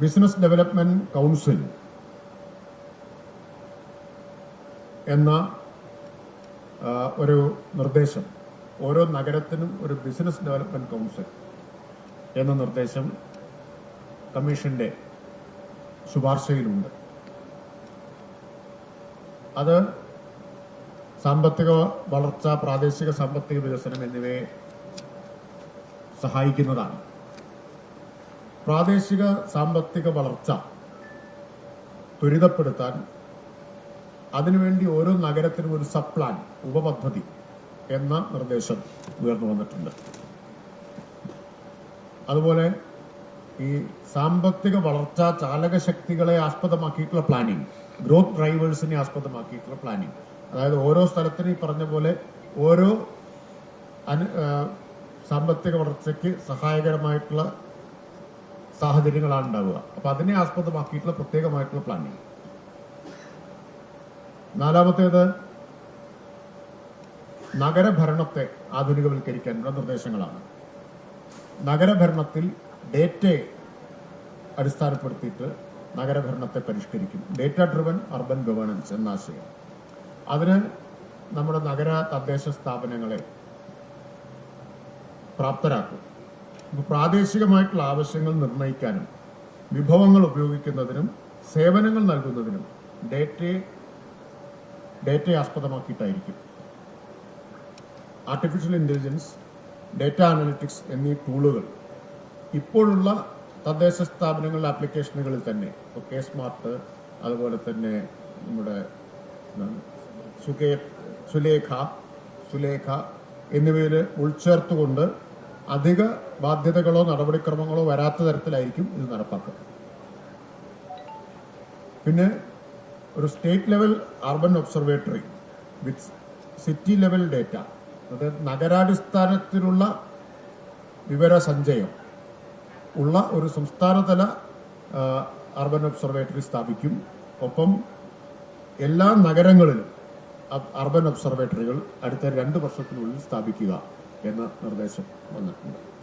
Business development council എന്ന ഒരു നിർദ്ദേശം. ഓരോ നഗരത്തിനും ഒരു ബിസിനസ് ഡെവലപ്മെന്റ് കൗൺസിൽ എന്ന നിർദ്ദേശം കമ്മീഷന്റെ ശുപാർശയിലുണ്ട്. അത് സാമ്പത്തിക വളർച്ച പ്രാദേശിക സാമ്പത്തിക വികസനം എന്നിവയെ സഹായിക്കുന്നതാണ്. പ്രാദേശിക സാമ്പത്തിക വളർച്ച ത്വരിതപ്പെടുത്താൻ അതിനുവേണ്ടി ഓരോ നഗരത്തിനും ഒരു സബ് പ്ലാൻ ഉപപദ്ധതി എന്ന നിർദ്ദേശം ഉയർന്നു വന്നിട്ടുണ്ട്. അതുപോലെ ഈ സാമ്പത്തിക വളർച്ച ചാലകശക്തികളെ ആസ്പദമാക്കിയിട്ടുള്ള പ്ലാനിങ് ഗ്രോത്ത് ഡ്രൈവേഴ്സിനെ ആസ്പദമാക്കിയിട്ടുള്ള പ്ലാനിങ് അതായത് ഓരോ സ്ഥലത്തിനും ഈ പറഞ്ഞ പോലെ ഓരോ സാമ്പത്തിക വളർച്ചയ്ക്ക് സഹായകരമായിട്ടുള്ള സാഹചര്യങ്ങളാണ് ഉണ്ടാവുക അപ്പൊ അതിനെ ആസ്പദമാക്കിയിട്ടുള്ള പ്രത്യേകമായിട്ടുള്ള പ്ലാനിങ് നാലാമത്തേത് നഗരഭരണത്തെ ആധുനികവൽക്കരിക്കാനുള്ള നിർദ്ദേശങ്ങളാണ്. നഗരഭരണത്തിൽ ഡേറ്റയെ അടിസ്ഥാനപ്പെടുത്തിയിട്ട് നഗരഭരണത്തെ പരിഷ്കരിക്കും. ഡേറ്റ ഡ്രിവൻ അർബൻ ഗവേണൻസ് എന്ന ആശയം. അതിന് നമ്മുടെ നഗര തദ്ദേശ സ്ഥാപനങ്ങളെ പ്രാപ്തരാക്കും. അപ്പോൾ പ്രാദേശികമായിട്ടുള്ള ആവശ്യങ്ങൾ നിർണയിക്കാനും വിഭവങ്ങൾ ഉപയോഗിക്കുന്നതിനും സേവനങ്ങൾ നൽകുന്നതിനും ഡേറ്റയെ ഡേറ്റയെ ആസ്പദമാക്കിയിട്ടായിരിക്കും. ആർട്ടിഫിഷ്യൽ ഇന്റലിജൻസ് ഡേറ്റ അനലിറ്റിക്സ് എന്നീ ടൂളുകൾ ഇപ്പോഴുള്ള തദ്ദേശ സ്ഥാപനങ്ങളുടെ ആപ്ലിക്കേഷനുകളിൽ തന്നെ ഇപ്പോൾ കെ സ്മാർട്ട് അതുപോലെ തന്നെ നമ്മുടെ സുഖേ സുലേഖ സുലേഖ എന്നിവയിൽ ഉൾച്ചേർത്തുകൊണ്ട് അധിക ബാധ്യതകളോ നടപടിക്രമങ്ങളോ വരാത്ത തരത്തിലായിരിക്കും ഇത് നടപ്പാക്കുക. പിന്നെ ഒരു state level urban observatory with city level data അതായത് നഗരാടിസ്ഥാനത്തിലുള്ള വിവര വിവരസഞ്ചയം ഉള്ള ഒരു സംസ്ഥാനതല അർബൻ ഒബ്സർവേറ്ററി സ്ഥാപിക്കും. ഒപ്പം എല്ലാ നഗരങ്ങളിലും അർബൻ ഒബ്സർവേറ്ററികൾ അടുത്ത രണ്ട് വർഷത്തിനുള്ളിൽ സ്ഥാപിക്കുക. എന്ന നിർദ്ദേശം വന്നിട്ടുണ്ട്.